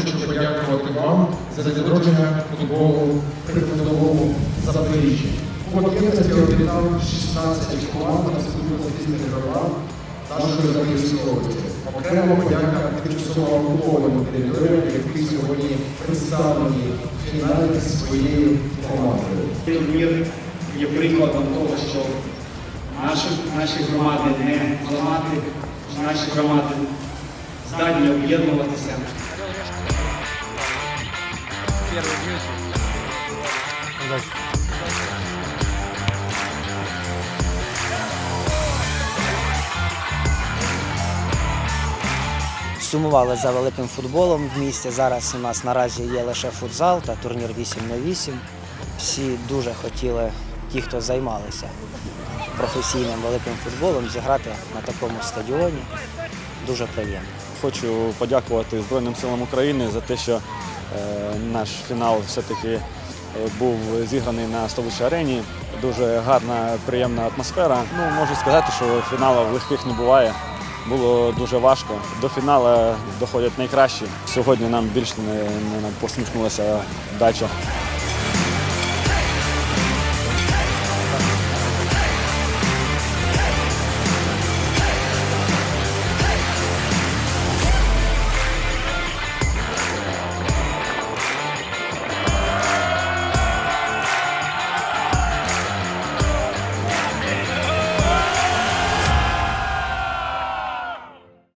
подякувати вам за відродження футболу при Запоріжжя. В об'єдності об'єднав 16 команд на спільно-захисних громад нашої Запорізької області. Окремо подяка тимчасово окупованим територіям, які сьогодні представлені в фіналі своєю командою. Турнір є прикладом того, що наші, наші громади не зламати, наші громади здатні об'єднуватися. Сумували за великим футболом в місті. Зараз у нас наразі є лише футзал та турнір 8 на 8. Всі дуже хотіли, ті, хто займалися професійним великим футболом, зіграти на такому стадіоні. Дуже приємно. Хочу подякувати Збройним силам України за те, що е, наш фінал все-таки е, був зіграний на столичній арені. Дуже гарна, приємна атмосфера. Ну, можу сказати, що фіналів легких не буває. Було дуже важко. До фіналу доходять найкращі. Сьогодні нам більш не, не посміхнулася дача.